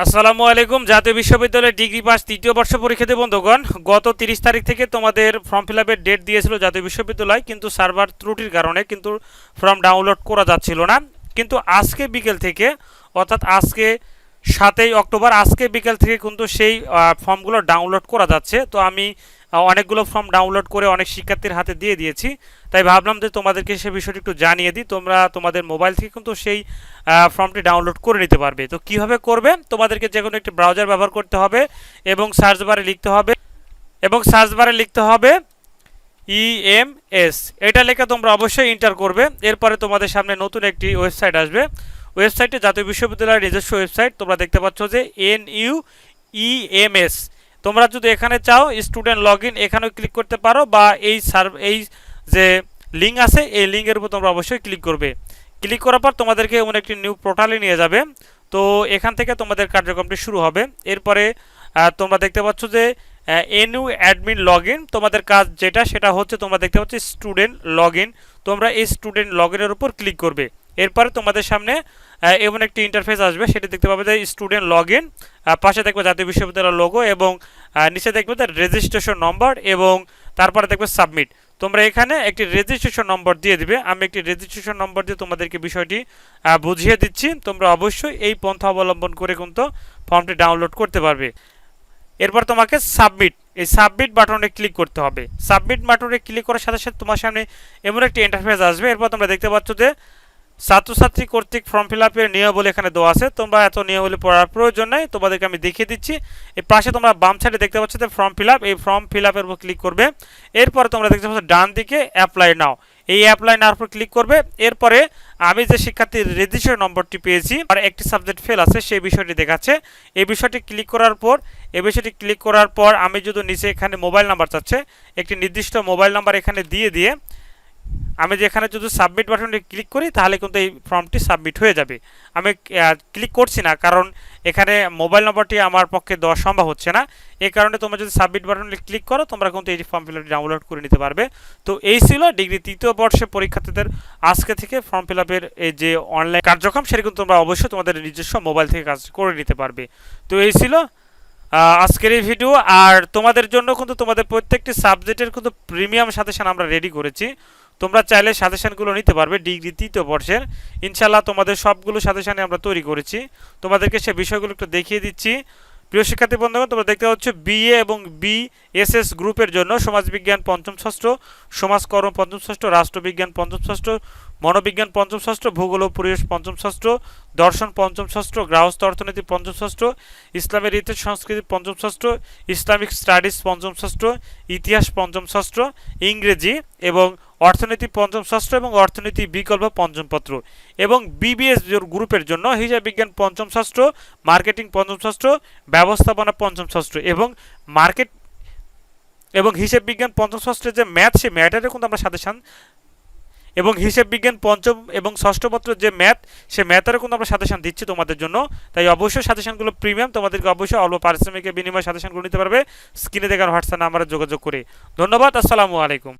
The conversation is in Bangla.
আসসালামু আলাইকুম। জাতীয় বিশ্ববিদ্যালয়ের ডিগ্রি পাস তৃতীয় বর্ষ পরীক্ষাতে বন্ধুগণ, গত তিরিশ তারিখ থেকে তোমাদের ফর্ম ফিল আপের ডেট দিয়েছিল জাতীয় বিশ্ববিদ্যালয়, কিন্তু সার্ভার ত্রুটির কারণে কিন্তু ফর্ম ডাউনলোড করা যাচ্ছিল না। কিন্তু আজকে বিকেল থেকে, অর্থাৎ আজকে সাতই অক্টোবর, আজকে বিকেল থেকে কিন্তু সেই ফর্মগুলো ডাউনলোড করা যাচ্ছে। তো আমি অনেকগুলো ফর্ম ডাউনলোড করে অনেক শিক্ষার্থীর হাতে দিয়ে দিয়েছি। তাই ভাবলাম যে তোমাদেরকে সে বিষয়টি একটু জানিয়ে দিই। তোমরা তোমাদের মোবাইল থেকে কিন্তু সেই ফর্মটি ডাউনলোড করে নিতে পারবে। তো কীভাবে করবে? তোমাদেরকে যে কোনো একটি ব্রাউজার ব্যবহার করতে হবে এবং সার্চ বারে লিখতে হবে। এবং সার্চ বারে লিখতে হবে ইএমএস এটা লেখা তোমরা অবশ্যই ইন্টার করবে। এরপরে তোমাদের সামনে নতুন একটি ওয়েবসাইট আসবে। ওয়েবসাইটে জাতীয় বিশ্ববিদ্যালয়ের নিজস্ব ওয়েবসাইট তোমরা দেখতে পাচ্ছ যে এন ইউ ইএমএস তোমরা যদি এখানে চাও স্টুডেন্ট লগ ইন এখানেও ক্লিক করতে পারো বা এই সার্ভ এই যে লিঙ্ক আছে, এই লিঙ্কের উপর তোমরা অবশ্যই ক্লিক করবে। ক্লিক করার পর তোমাদেরকে এমন একটি নিউ পোর্টালে নিয়ে যাবে। তো এখান থেকে তোমাদের কার্যক্রমটি শুরু হবে। এরপরে তোমরা দেখতে পাচ্ছ যে এনইউ অ্যাডমিন লগ তোমাদের কাজ যেটা সেটা হচ্ছে, তোমরা দেখতে পাচ্ছ স্টুডেন্ট লগ তোমরা এই স্টুডেন্ট লগ ইনের উপর ক্লিক করবে। এরপরে তোমাদের সামনে এমন একটি ইন্টারফেস আসবে, সেটি দেখতে পাবে যে স্টুডেন্ট লগ ইন পাশে দেখবে জাতীয় বিশ্ববিদ্যালয়ের লোগো এবং নিচে দেখবে তার রেজিস্ট্রেশন নম্বর এবং তারপরে দেখবে সাবমিট তোমরা এখানে একটি রেজিস্ট্রেশন নম্বর দিয়ে দিবে। আমি একটি রেজিস্ট্রেশন নম্বর দিয়ে তোমাদেরকে বিষয়টি বুঝিয়ে দিচ্ছি। তোমরা অবশ্যই এই পন্থা অবলম্বন করে কিন্তু ফর্মটি ডাউনলোড করতে পারবে। এরপর তোমাকে সাবমিট এই সাবমিট বাটনে ক্লিক করতে হবে। সাবমিট বাটনে ক্লিক করার সাথে সাথে তোমার সামনে এমন একটি ইন্টারফেস আসবে। এরপর তোমরা দেখতে পাচ্ছ যে ছাত্রছাত্রী কর্তৃক ফর্ম ফিল আপের নিয়মাবলী এখানে দেওয়া আছে। তোমরা এত নিয়মাবলী পড়ার প্রয়োজন নেই, তোমাদেরকে আমি দেখিয়ে দিচ্ছি। এই পাশে তোমরা বাম সাইডে দেখতে পাচ্ছ যে ফর্ম ফিল আপ এই ফর্ম ফিল আপের উপর ক্লিক করবে। এরপরে তোমরা দেখতে পাচ্ছ ডান দিকে অ্যাপ্লাই নাও এই অ্যাপ্লাই নাওয়ার উপর ক্লিক করবে। এরপরে আমি যে শিক্ষার্থীর রেজিস্ট্রেশন নম্বরটি পেয়েছি, আর একটি সাবজেক্ট ফেল আছে, সেই বিষয়টি দেখাচ্ছে। এই বিষয়টি ক্লিক করার পর, এই বিষয়টি ক্লিক করার পর আমি যদি নিচে এখানে মোবাইল নাম্বার চাচ্ছে, একটি নির্দিষ্ট মোবাইল নাম্বার এখানে দিয়ে দিয়ে আমি যে এখানে যদি সাবমিট বাটনে ক্লিক করি, তাহলে কিন্তু এই ফর্মটি সাবমিট হয়ে যাবে। আমি ক্লিক করছি না, কারণ এখানে মোবাইল নম্বরটি আমার পক্ষে দেওয়া সম্ভব হচ্ছে না। এই কারণে তোমরা যদি সাবমিট বাটনে ক্লিক করো, তোমরা কিন্তু এই ফর্ম ফিল ডাউনলোড করে নিতে পারবে। তো এই ছিল ডিগ্রি তৃতীয় বর্ষে পরীক্ষার্থীদের আজকে থেকে ফর্ম ফিল আপের এই যে অনলাইন কার্যক্রম, সেটা কিন্তু তোমরা অবশ্যই তোমাদের নিজস্ব মোবাইল থেকে কাজ করে নিতে পারবে। তো এই ছিল আজকের এই ভিডিও আর তোমাদের জন্য কিন্তু তোমাদের প্রত্যেকটি সাবজেক্টের কিন্তু প্রিমিয়াম সাজেশন আমরা রেডি করেছি। তোমরা চাইলে সাজেশানগুলো নিতে পারবে ডিগ্রি তৃতীয় বর্ষের ইনশাল্লাহ তোমাদের সবগুলো সাজেশানে আমরা তৈরি করেছি তোমাদেরকে সে বিষয়গুলো একটু দেখিয়ে দিচ্ছি প্রিয় শিক্ষার্থী বন্ধুগণ তোমরা দেখতে পাচ্ছ বিএ এবং বিএসএস গ্রুপের জন্য সমাজবিজ্ঞান পঞ্চম ষষ্ঠ সমাজকর্ম পঞ্চম ষষ্ঠ রাষ্ট্রবিজ্ঞান পঞ্চম ষষ্ঠ মনোবিজ্ঞান পঞ্চম ষষ্ঠ ভূগোল ও পরিবেশ পঞ্চম ষষ্ঠ দর্শন পঞ্চম ষষ্ঠ গৃহস্থ অর্থনীতি পঞ্চম ষষ্ঠ ইসলামের ইতিহাস সংস্কৃতি পঞ্চম ষষ্ঠ ইসলামিক স্টাডিজ পঞ্চম ষষ্ঠ ইতিহাস পঞ্চম ষষ্ঠ ইংরেজি এবং অর্থনীতি পঞ্চম ষষ্ঠ এবং অর্থনীতি বিকল্প পঞ্চম পত্র এবং বিবিএস গ্রুপের জন্য হিসাব বিজ্ঞান পঞ্চম ষষ্ঠ, মার্কেটিং পঞ্চম ষষ্ঠ, ব্যবস্থাপনা পঞ্চম ষষ্ঠ এবং মার্কেট এবং হিসেব বিজ্ঞান পঞ্চম ষষ্ঠের যে ম্যাথ, সেই ম্যাথেরও কিন্তু আমরা সাজেশন এবং হিসেব বিজ্ঞান পঞ্চম এবং ষষ্ঠ পত্র যে ম্যাথ সে ম্যাথেরও কিন্তু আমরা সাজেশন দিচ্ছি তোমাদের জন্য। তাই অবশ্যই সাজেশনগুলো প্রিমিয়াম, তোমাদেরকে অবশ্যই অল্প পারিশ্রমিকের বিনিময়ে সাজেশনগুলো নিতে পারবে। স্ক্রিনে দেখার হোয়াটসঅ্যাপ নাম্বারে যোগাযোগ করে। ধন্যবাদ, আসসালামু আলাইকুম।